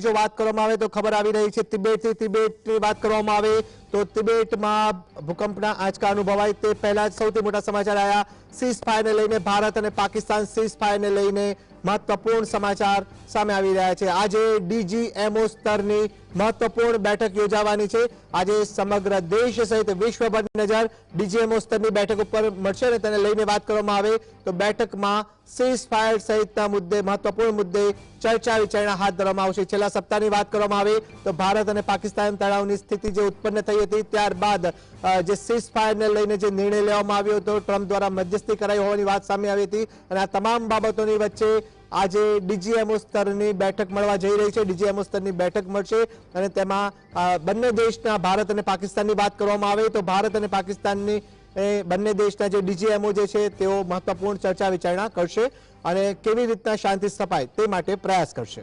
જો વાત કરવામાં આવે તો ખબર આવી રહી છે તિબેટ થી તિબેટ ની વાત કરવામાં આવે તો તિબેટમાં ભૂકંપના આજકાન અનુભવાય તે પહેલા જ સૌથી મોટો સમાચાર આયા સીઝ ファイ નેલે મે ભારત અને પાકિસ્તાન સીઝ ファイ નેલે મે મહત્વપૂર્ણ સમાચાર સામે આવી રહ્યા છે આજે DGMO સ્તરની મહત્વપૂર્ણ બેઠક યોજાવાની છે આજે સમગ્ર દેશ સહિત વિશ્વભરની નજર DGMO સ્તરની બેઠક ઉપર મર્ચેને લઈને વાત કરવામાં આવે તો બેઠકમાં સીઝ ફાઈલ સહિતના મુદ્દે મહત્વપૂર્ણ મુદ્દે ચર્ચા વિચારણા હાથ ધરમાં આવશે છેલ્લા સપ્તાહની વાત કરવામાં આવે તો ભારત અને પાકિસ્તાન તણાવની સ્થિતિ જે ઉત્પન્ન થઈ કરી હતી ત્યારબાદ જે સીઝ ફાયરને લઈને જે નિર્ણય લેવામાં આવ્યો હતો ટ્રમ્પ દ્વારા મધ્યસ્થી કરાઈ હોવાની વાત સામે આવી હતી અને આ તમામ બાબતોની વચ્ચે આજે ડીજીએમઓ સ્તરની બેઠક મળવા જઈ રહી છે ડીજીએમઓ સ્તરની બેઠક મળશે અને તેમાં બંને દેશના ભારત અને પાકિસ્તાનની વાત કરવામાં આવે તો ભારત અને પાકિસ્તાનની બંને દેશના જે ડીજીએમઓ જે છે તેઓ મહત્વપૂર્ણ ચર્ચા વિચારણા કરશે અને કેવી રીતના શાંતિ સ્થપાય તે માટે પ્રયાસ કરશે